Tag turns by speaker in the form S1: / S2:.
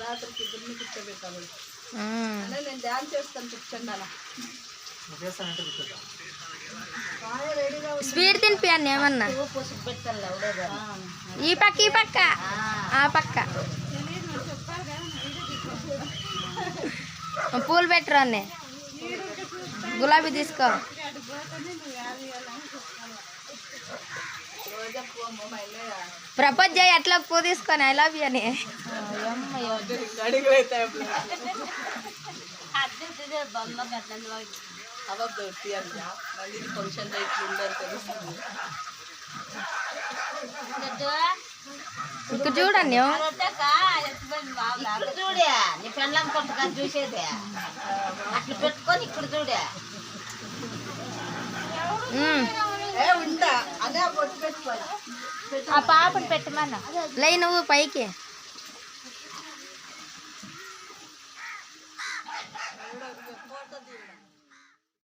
S1: రాత్రికి ఇద్దరిని కూర్చోబెట్టాలి. నేను డ్యాన్స్ చేస్తాను కూర్చోండి అలా.
S2: స్వీట్ తినిపియండి ఏమన్నా? ఈ పక్క ఈ పక్క. ఆ. పక్క. పూలు పెట్టరు అన్నీ గులాబీ తీసుకో. ప్రపోజ్ చేయి ఎట్లా పూ తీసుకొని ఐ లవ్ యూ అని. ఇక్కడ చూడండి.
S3: చూడే. నీ పెళ్ళం కొట్టుగా చూసేదే. అట్లా పెట్టుకొని ఇక్కడ చూడే.
S1: ఆ
S2: పాపను పెట్టమన్నా. లై నువ్వు పైకి.